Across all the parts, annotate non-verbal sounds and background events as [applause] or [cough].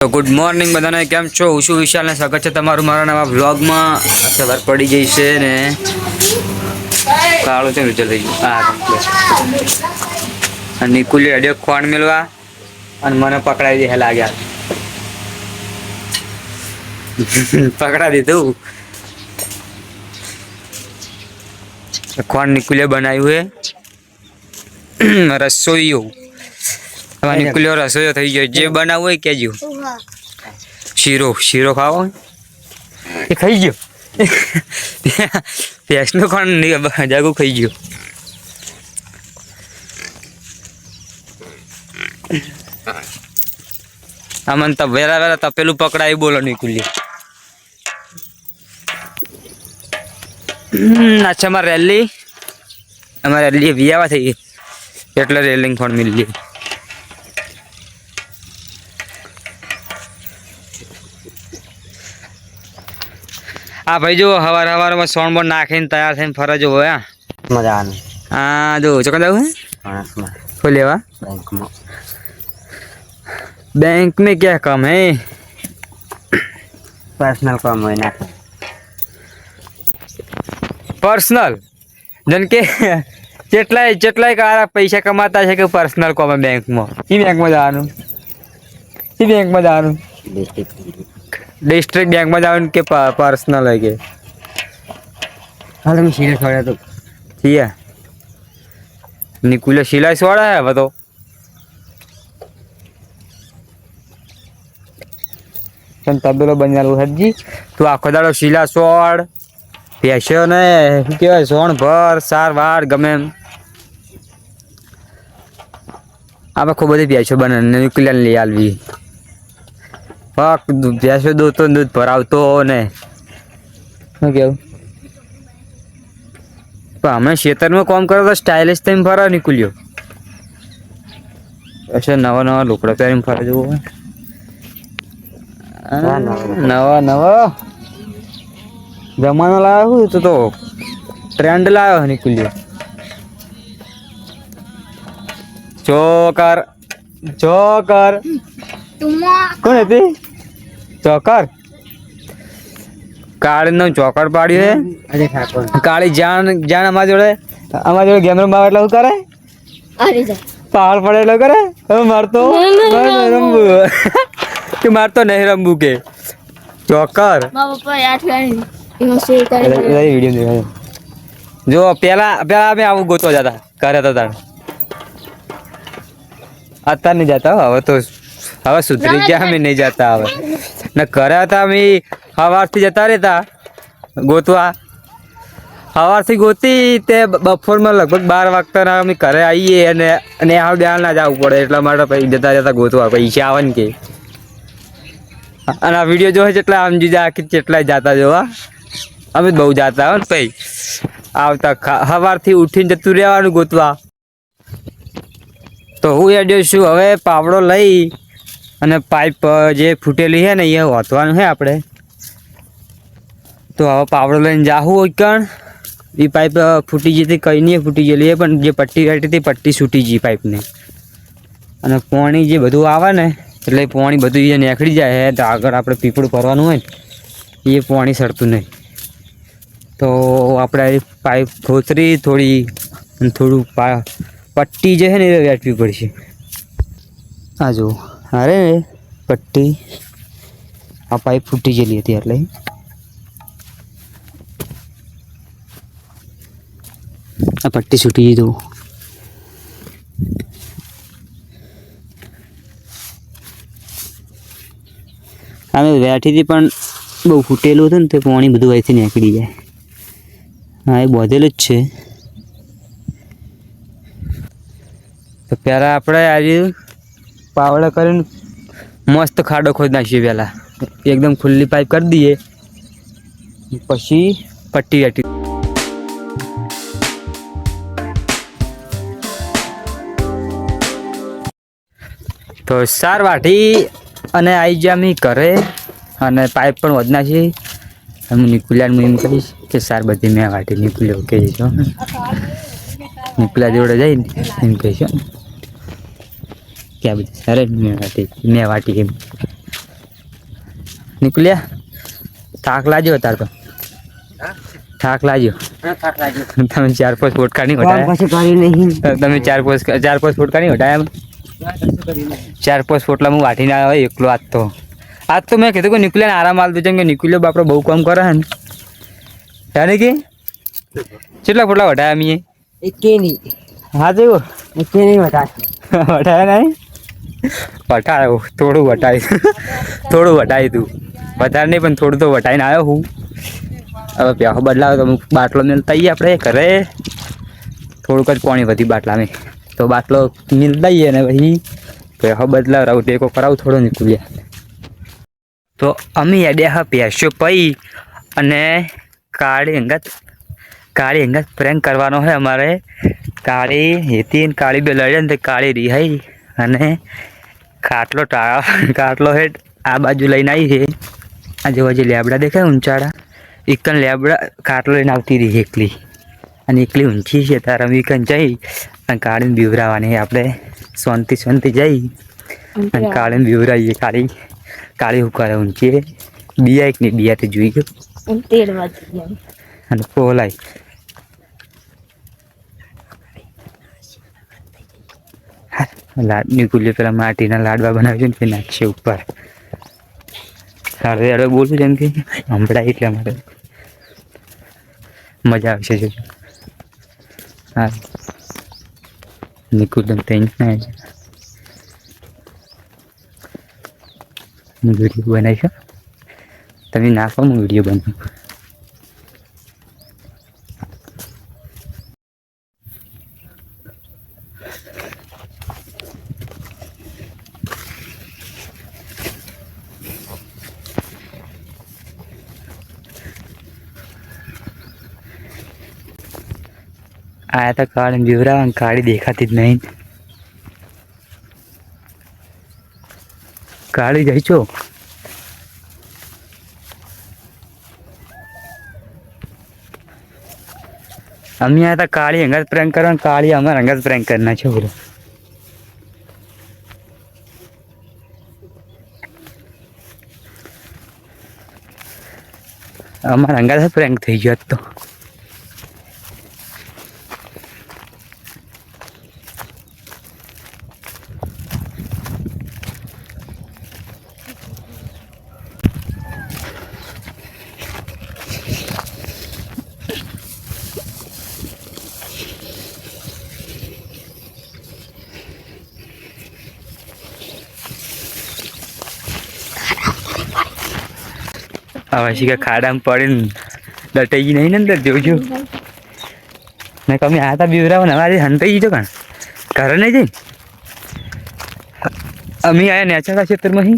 તો good morning બધાને, કેમ છો? હું શું વિશાલ ને સ્વાગત છે તમારું મારા નવા વ્લોગમાં. સવાર પડી ગઈ છે ને. કાળું છે વિચાર થઈ નિકુલી અડ્યો ખોણ મેળવા અને મને પકડાવી દે લાગ્યા. [laughs] પકડા દીધું. ખોણ નિકુલે બનાવ્યું હે. [clears throat] રસોઈયું. હવે નિકુલ્યો રસોઈયો થઈ ગયો. જે બનાવવું હોય કેજો શીરો શીરો ખાવો એ ખાઈ ગયો. [laughs] ભેંસનું કોણ જાગું ખાઈ ગયો. આમાં તો વેરા વેરા તપેલું પકડાય બોલો નીકળી અચ્છા અમારે રેલી અમારે રેલી વિયાવા થઈ ગઈ. એટલે રેલિંગ પણ મિલી. આ ભાઈ જો હવાર હવારમાં સોણ બોણ નાખીને તૈયાર થઈને ફરજો હોય મજા આવે હા જો ચોકન જવું હે માણસમાં કોઈ લેવા બેંકમાં बैंक में क्या काम है પર્સનલ કામ હોય નાખે पर्सनल જન કે જેટલાય જેટલાય કારા પૈસા કમાતા છે કે પર્સનલ કોમ બેંકમાં ઈ બેંકમાં જવાનું ઈ બેંકમાં જવાનું ડિસ્ટ્રિક્ટ બેંકમાં જવાનું કે પર્સનલ હોય કે? હા તમે સિરિયસ પડ્યો તો. થયા નિકુલે સિલાઈ સોડા હે હવે તો? પણ તબેલો બનેલું હજી? તું આખો દાડો શીલા સોડ પેસ્યો ને શું કહેવાય સોણ ભર સાર વાર ગમે એમ. આપણે ખૂબ બધી ભેંસો બને ને નિકુલે લઈ આલવી. ફક ભેંસો દૂધ દૂધ ભરાવતો ને. શું કેવું? પણ અમે ખેતરમાં કામ કરો તો સ્ટાઇલિશ થઈને ફરવા નીકળ્યો. અચ્છા નવા નવા લુકડા પહેરીને ફરવા જવું નવા નવા જમાનો લાવ્યો તો તો ટ્રેન્ડ લાવ્યો નીકળ્યો. ચોકર ચોકર કોણ હતી? ચોકર કાળી નું ચોકર પાડ્યું હે અરે ઠાકોર કાળી જાણ જાણ અમારા જોડે અમારા જોડે ગેમ રમવા એટલે શું કરે અરે જા પહાડ પડે એટલે કરે હવે મારતો મારે નહીં રમવું કે મારતો નહીં રમવું કે ચોકર મારા પપ્પા આઠ વાળી એમાં શું કરે વીડિયો જો પેલા પેલા અમે આવું ગોતવા જતા કરે તો તાણ અત્યારે નહીં જતા હો, હવે તો હવે સુધરી ગયા અમે નહીં જતા હવે ને ઘરે હતા અમે સવારથી જતા રહેતા, ગોતવા. સવારથી ગોતી તે બપોરમાં લગભગ બાર વાગતાના અમે ઘરે આવીએ અને અને આ બ્યાલ ના જવું પડે એટલા માટે પછી જતા જતા ગોતવા, પૈસા આવે ને કે. અને આ વીડિયો જોવે જેટલા આમ જુદા આખી જેટલા જાતા જોવા. અમે બહુ જાતા હો ને પછી આવતા સવારથી ઉઠીને જતું રહેવાનું ગોતવા. તો હું એડ્યો છું, હવે પાવડો લઈ. અને પાઇપ જે ફૂટેલી છે ને, એ હોતવાનું છે આપણે. તો હવે પાવડો લઈને જાહું કણ. એ પાઇપ ફૂટી જતી કઈ નહીં ફૂટી ગયેલી પણ જે પટ્ટી કાઢી હતી, પટ્ટી છૂટી ગઈ પાઇપને. અને પાણી જે બધું આવે ને, એટલે પાણી બધું જે નીકળી જાય તો આગળ આપણે પીપળું ભરવાનું હોય એ પાણી સરતું નહીં. તો આપણે પાઇપ ખોતરી થોડી, થોડું પટ્ટી જે છે ને, એ વેચવી પડશે. આ જો અરે, પટ્ટી. આ પાઇપ ફૂટી ગયેલી હતી એટલે. આ પટ્ટી છૂટી દીધું અમે બેઠી હતી પણ બહુ ફૂટેલું હતું ને તે પાણી બધું અહીંથી નીકળી જાય. હા, એ બોધેલું જ છે. તો પહેલાં આપણે આજે પાવડા કરીને મસ્ત ખાડો ખોદી નાખીએ પહેલાં. એકદમ ખુલ્લી પાઇપ કરી દઈએ. પછી પટ્ટી વેટી તો સાર વાટી અને આવી ગયા અમે ઘરે અને પાઇપ પણ વધના છે હું નીકળ્યા હું એમ કહીશ કે સાર બધી મેં વાટી નીકળ્યો કહે નીકળ્યા જોડે જઈને એમ કહીશ કે આ બધી સાર જ મેં વાટી મેં વાટી એમ નીકળ્યા થાક લાગ્યો તાર તો થાક લાગ્યો થાક લાગ્યો તમે ચાર પાંચ ફોટકા નહીં કામ હટાયા પછી કર્યું નહીં તમે ચાર પાંચ ચાર પાંચ ફોટકા નહીં હટાયા કશું કર્યું નહીં ચાર પાંચ ફોટલા હું વાટીને આવ્યો એકલો આજ તો આજ તો મેં કીધું કે નીકળ્યા આરામ હાલતું જેમ કે નીકળ્યો બાપડો બહુ કામ કરે હે ને જાણે કે કેટલા ફોટલા વટાયા મીએ એકે નહીં હા જેવું એકે નહીં બતા વટાયા નહીં વટાયો થોડું વટાયું થોડું વટાયું તું. વધારે નહીં, પણ થોડું તો વટાઈને આવ્યો હું. હવે પ્યાહો બદલાવ તો અમુક બાટલો મિલતા આવીએ આપણે ઘરે. થોડુંક જ પાણી વધી બાટલામાં. તો બાટલો મિલતા આવીએ ને પછી પ્યાહો બદલાવ રહું ટેકો કરાવું, થોડો નીકળીએ. તો અમે અડ્યા પ્યાસ્યો પઈ અને કાળી અંગત કાળી અંગત પ્રેન્ક કરવાનો હોય અમારે. કાળી હેતી કાળી બે લડે ને કાળી રિહાઈ અને ખાટલો ટાળા ખાટલો હેઠ આ બાજુ લઈને આવી છે. આ જેવા જે લેબડા દેખાય ઊંચાડા એકન લેબડા ખાટલો લઈને આવતી રહી એકલી. અને એકલી ઊંચી છે. તારા એકન જઈ અને કાળીને બીવરાવાની આપણે. શાંતિ શાંતિ જઈ અને કાળીને બીવરાવીએ કાળી કાળી ઉકાળે કરે ઊંચી બિયા એક ને બિયા તો જોઈ ગયા. અને પોલાય. લાડ કુલ્લી પેલા માટીના લાડવા છે ને નાખશે ઉપર. સારું, યાર બોલું જેમ કે? હમણાં એટલા માટે મજા આવશે જો હા. નિકુલમ તેમ ના હું વીડિયો બનાવીશ તમે નાખો હું વીડિયો બનાવું. આયા તો કાળી જીવરા કાળી દેખાતી જ નહીં. કાળી જાય છો અમે આ હતા કાળી અંગત પ્રેંગ કરવા કાળી અમારે અંગત પ્રેંગ કરના છે બોલો. અમારા અંગત પ્રેંક થઈ ગયો હતો તો. હવે શીખે ખાડામાં પડીને દટાઈ નહીં ને અંદર જોજો ને કમી આ હતા બીવરાવ ને અમારે હંતાઈ ગયો કાણ? ઘરે નહીં જઈ? અમે આયા નેચાના ક્ષેત્રમાં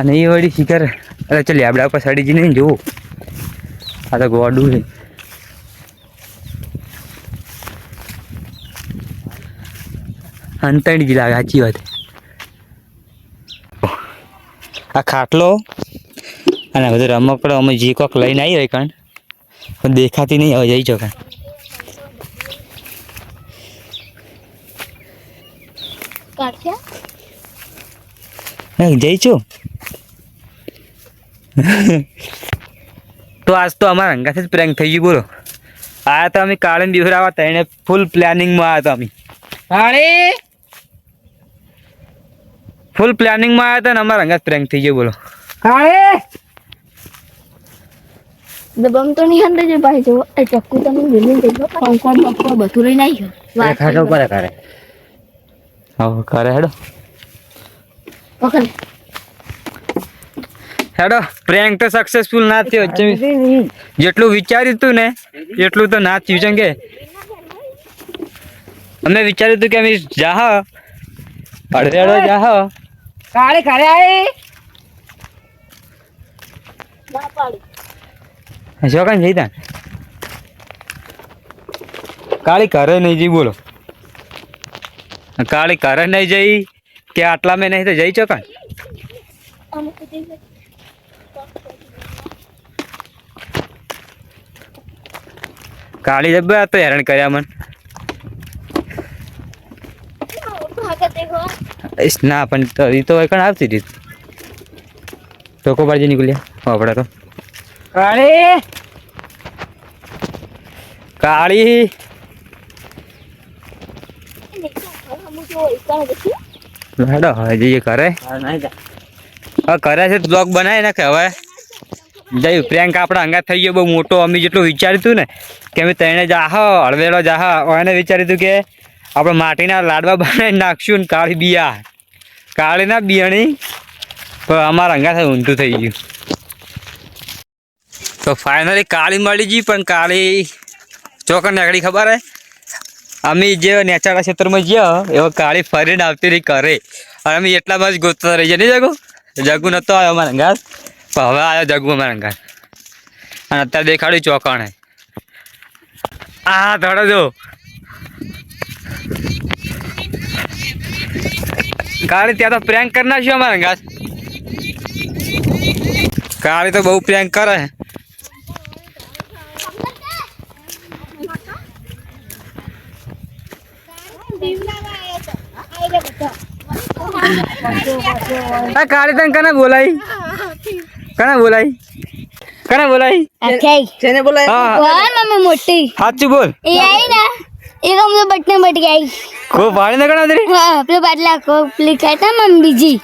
અને એ વળી શિકાર અરે ચાલ આપડા ઉપર સડી જઈને જોવો આ તો ગોડું છે. હંતાઈ જ લાગે સાચી વાત. આ ખાટલો? અને બધું રમકડો અમે જે કોક લઈને આવી હોય કાણ પણ દેખાતી નહીં હવે જઈ ચોકા જઈ છો. તો આજ તો અમારા અંગાથી જ પ્રેન્ક થઈ ગયું બોલો. આયા તો અમે કાળે બિહરાવા હતા એને ફૂલ પ્લાનિંગમાં આવ્યા હતા અમે. કાળી ફૂલ પ્લાનિંગમાં આવ્યા હતા ને અમારા અંગાત પ્રેન્ક થઈ ગયો બોલો. કાળી દબમ તો નહીં હંતે જે ભાઈ જો એ ચક્કુ તમે ભૂલી જજો પંખો બંખો બધું લઈને આવી ગયો? ખાટો પર કરે હેડો. પકડ. હેડો પ્રેન્ક તો સક્સેસફુલ ના થયો જેટલું વિચાર્યું હતું ને એટલું તો ના થયું છે કે અમે વિચાર્યું હતું કે અમે જાહ. અડધેડો જાહ. કાળી ઘરે આવી ના પાડી. શું કાંઈ જઈ તા કાળી ઘરે નહીં જઈ, બોલો. કાળી ઘરે નહીં જઈ કે આટલા મેં નહીં તો જઈ કાંઈ કાળી જબ્બા તો હેરાન કર્યા મન. ના, પણ તો એ તો કણ આવતી હતી. ટોકો બાજી નીકળ્યા આપડે તો. કાળી. કાળી. હેડો હજી કરે થઈ ગયો, બહુ મોટો, અમે જેટલું વિચાર્યું ને, કે અમે તણે જાહ એને વિચાર્યું કે આપણે માટીના લાડવા બનાવી નાખશું ને કાળી બિયા કાળીના બિયાણી. તો અમારા અંગાત ઊંધું થઈ ગયું. તો ફાઇનલી કાળી મળી ગઈ, પણ કાળી ચોકન નીકળી ખબર હે? અમે જે નેચાળા ક્ષેત્રમાં ગયા, એવો કાળી ફરીને આવતી રહી કરે અને અમે એટલામાં જ ગોતતા રહી જાય નહીં જગુ? જગુ નહોતો આવ્યો અમારા ઘાસ પણ હવે આવ્યો જગુ અમારા ઘાસ અને અત્યારે દેખાડ્યું ચોકણે. આ ધડો જો. કાળી, ત્યાં તો પ્રેન્ક કરી નાખ્યું અમારા ઘાસ કાળી તો બહુ પ્રેન્ક કરે. આ કાળી તને કને બોલાઈ કને બોલાઈ કને બોલાઈ અખાઈ હા કોણ મમ્મી મોટી સાચું બોલ એ આવી ને એ ગમ તો બટને બટ ગઈ કો પાણી ન કણા દરી હા પેલો બાટલા કો પેલી ખાતા મમ્મી બીજી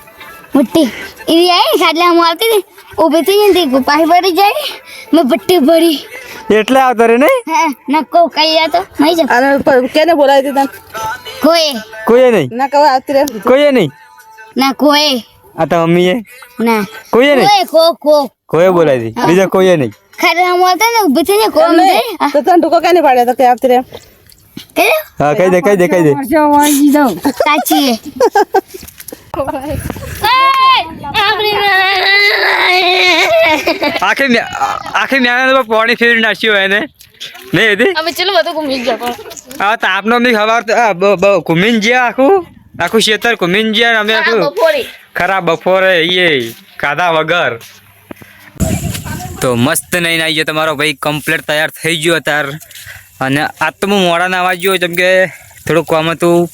મોટી એ આવી ખાટલા હું આવતી ને ઊભી થઈ જતી પાહી પડી જાય મેં પટ્ટી પડી એટલે આવતો રે નહીં હા નક્કો કઈ આ તો મઈ જા અને પ- કેને બોલાવી દીધા કોઈ કોઈએ નહીં ના કહો આવતી રહે કોઈએ નહીં ના કોઈ. આ તો મમ્મીએ ના. કોઈએ નહીં? કોઈ કો કો કોઈએ બોલાય છે બીજા કોઈએ નહીં? ખરે હું આવતા ને ઊભી થઈને જાય કો મને નહીં. તો તને ટૂંકો કાને પાડ્યો તો કે આવતી કે હા કહી દે કહી દે કહી દે. સાચી આખી આખી મેળા પાણી ફેરી નાખ્યું એને. નહીં હતી અમે ચલો બધું ઘૂમી ગયા પણ. આ તાપનો બી ખબર આ બ- બ- ઘૂમીને ગયા આખું. આખું ખેતર ઘૂમીને ગયા અમે આખું ખરાબ ખરા બપોરે એ ખાધા વગર. તો મસ્ત નહીં આવી ગયો તમારો ભાઈ કમ્પ્લેટ તૈયાર થઈ ગયો અત્યારે. અને આ તો હું મોડા નાવા ગયો જેમ કે થોડુંક કામ હતું.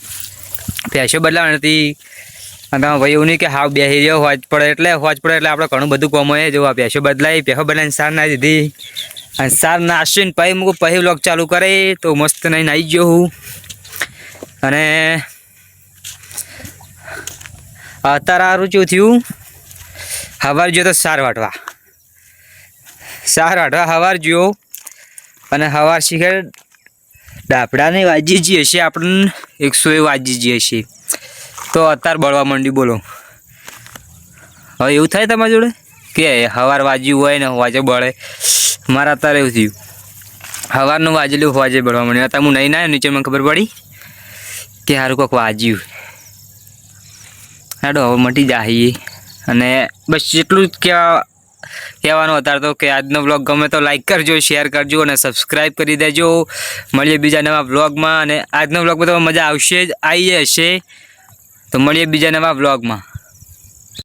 પૈસો બદલાવાની હતી. અને તમારો ભાઈ એવું નહીં કે હાવ બેસી રહ્યો હોજ પડે એટલે હોજ પડે એટલે આપણે ઘણું બધું કામ હોય જો પૈસો બદલાય બદલાઈ ભેંસો બદલાઈને સાર ના દીધી. અને સાર નાસીને પછી મૂકું પછી વ્લોગ ચાલુ કરે તો મસ્ત નહીં આવી ગયો હું. અને અત્યારે સારું શું થયું. હવાર જો તો સાર વાટવા સાર વાટવા હવાર જો અને હવાર શીખર ડાપડાને વાજી જઈએ હશે આપણને એકસો એ વાજી જઈએ હશે તો અત્યારે બળવા માંડ્યું, બોલો. હવે એવું થાય તમારી જોડે? કે હવાર વાજ્યું હોય ને વાજે બળે. મારે અત્યારે એવું થયું. હવારનું વાજેલું વાજે બળવા માંડ્યું. અત્યારે હું નહીં ના નીચે મને ખબર પડી કે સારું કોઈક વાજ્યું. હાડો, હવે મટી જાહીએ અને બસ જેટલું જ કહેવા કહેવાનું અત્યારે તો કે આજનો બ્લોગ ગમે તો લાઈક કરજો શેર કરજો અને સબસ્ક્રાઈબ કરી દેજો. મળીએ બીજા નવા બ્લોગમાં અને આજનો બ્લોગમાં તો મજા આવશે જ આવી હશે તો મળીએ બીજા નવા બ્લોગમાં